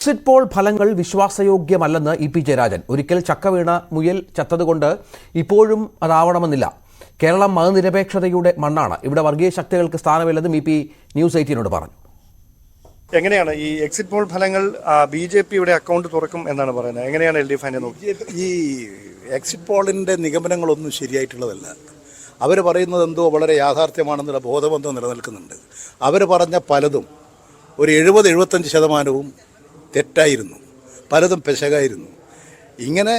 Exit poll ഫലങ്ങൾ വിശ്വാസയോഗ്യമല്ലെന്ന് E P Jayarajan. ഒരിക്കൽ ചക്ക വീണ മുയൽ ചത്തതുകൊണ്ട് ഇപ്പോഴും അതാവണമെന്നില്ല. കേരളം മതനിരപേക്ഷതയുടെ മണ്ണാണ്. ഇവിടെ വർഗീയ ശക്തികൾക്ക് സ്ഥാനമില്ലെന്നും ഇ പി ന്യൂസ് എയ്റ്റീനോട് പറഞ്ഞു. എങ്ങനെയാണ് ഈ എക്സിറ്റ് പോൾ ഫലങ്ങൾ ബി ജെ പിയുടെ അക്കൗണ്ട് തുറക്കും എന്നാണ് പറയുന്നത്? എങ്ങനെയാണ് എൽ ഡി എഫ് അതിനെ നോക്കി? ഈ എക്സിറ്റ് പോളിന്റെ നിഗമനങ്ങളൊന്നും ശരിയായിട്ടുള്ളതല്ല. അവർ പറയുന്നത് എന്തോ വളരെ യാഥാർത്ഥ്യമാണെന്നുള്ള ബോധബന്ധം നിലനിൽക്കുന്നുണ്ട്. അവർ പറഞ്ഞ പലതും ഒരു എഴുപത് എഴുപത്തഞ്ച് ശതമാനവും തെറ്റായിരുന്നു. പലതും പെശകായിരുന്നു. ഇങ്ങനെ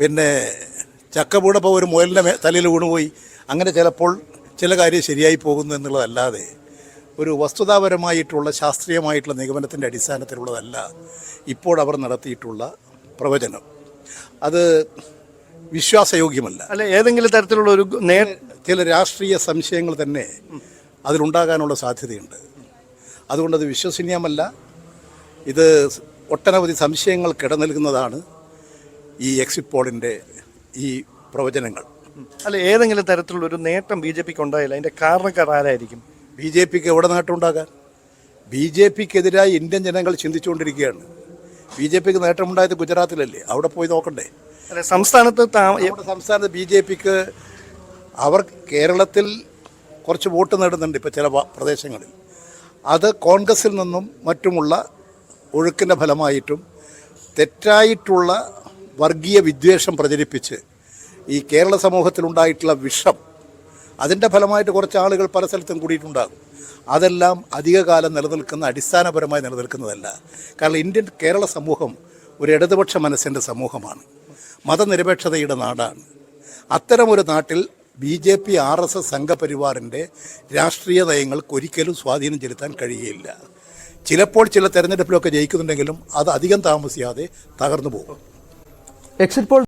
പിന്നെ ചക്ക വീണപ്പോൾ ഒരു മുയലിന്റെ തലയിൽ വീണുപോയി. അങ്ങനെ ചിലപ്പോൾ ചില കാര്യം ശരിയായി പോകുന്നു എന്നുള്ളതല്ലാതെ ഒരു വസ്തുതാപരമായിട്ടുള്ള ശാസ്ത്രീയമായിട്ടുള്ള നിഗമനത്തിന്റെ അടിസ്ഥാനത്തിലുള്ളതല്ല ഇപ്പോൾ അവർ നടത്തിയിട്ടുള്ള പ്രവചനം. അത് വിശ്വാസയോഗ്യമല്ല. അല്ല ഏതെങ്കിലും തരത്തിലുള്ള ഒരു നേ ചില രാഷ്ട്രീയ സംശയങ്ങൾ തന്നെ അതിലുണ്ടാകാനുള്ള സാധ്യതയുണ്ട്. അതുകൊണ്ടത് വിശ്വസനീയമല്ല. ഇത് ഒട്ടനവധി സംശയങ്ങൾ കിടനിൽക്കുന്നതാണ് ഈ എക്സിറ്റ് പോളിന്റെ ഈ പ്രവചനങ്ങൾ. അല്ല ഏതെങ്കിലും തരത്തിലുള്ള ഒരു നേട്ടം ബി ജെ പിക്ക് ഉണ്ടായില്ല അതിന്റെ കാരണക്കാർ ആരായിരിക്കും? ബി ജെ പിക്ക് എവിടെ നേട്ടമുണ്ടാകാൻ ബി ജെ പിക്കെതിരായി ഇന്ത്യൻ ജനങ്ങൾ ചിന്തിച്ചുകൊണ്ടിരിക്കുകയാണ്. ബി ജെ പിക്ക് നേട്ടമുണ്ടായത് ഗുജറാത്തിലല്ലേ? അവിടെ പോയി നോക്കണ്ടേ? അല്ല സംസ്ഥാനത്ത് സംസ്ഥാനത്ത് ബി ജെ പിക്ക് അവർ കേരളത്തിൽ കുറച്ച് വോട്ട് നേടുന്നുണ്ട് ഇപ്പോൾ ചില പ്രദേശങ്ങളിൽ. അത് കോൺഗ്രസിൽ നിന്നും മറ്റുമുള്ള ഒഴുക്കിന്റെ ഫലമായിട്ടും തെറ്റായിട്ടുള്ള വർഗീയ വിദ്വേഷം പ്രചരിപ്പിച്ച് ഈ കേരള സമൂഹത്തിലുണ്ടായിട്ടുള്ള വിഷം അതിന്റെ ഫലമായിട്ട് കുറച്ച് ആളുകൾ പല സ്ഥലത്തും കൂടിയിട്ടുണ്ടാകും. അതെല്ലാം അധികകാലം നിലനിൽക്കുന്ന അടിസ്ഥാനപരമായി നിലനിൽക്കുന്നതല്ല. കാരണം ഇന്ത്യൻ കേരള സമൂഹം ഒരു ഇടതുപക്ഷ മനസ്സിന്റെ സമൂഹമാണ്. മതനിരപേക്ഷതയുടെ നാടാണ്. അത്തരമൊരു നാട്ടിൽ B J P R S S സംഘപരിവാറിന്റെ രാഷ്ട്രീയ നയങ്ങൾക്ക് ഒരിക്കലും സ്വാധീനം ചെലുത്താൻ കഴിയുകയില്ല. ചിലപ്പോൾ ചില തെരഞ്ഞെടുപ്പിലൊക്കെ ജയിക്കുന്നുണ്ടെങ്കിലും അത് അധികം താമസിയാതെ തകർന്നു പോകും. Exit poll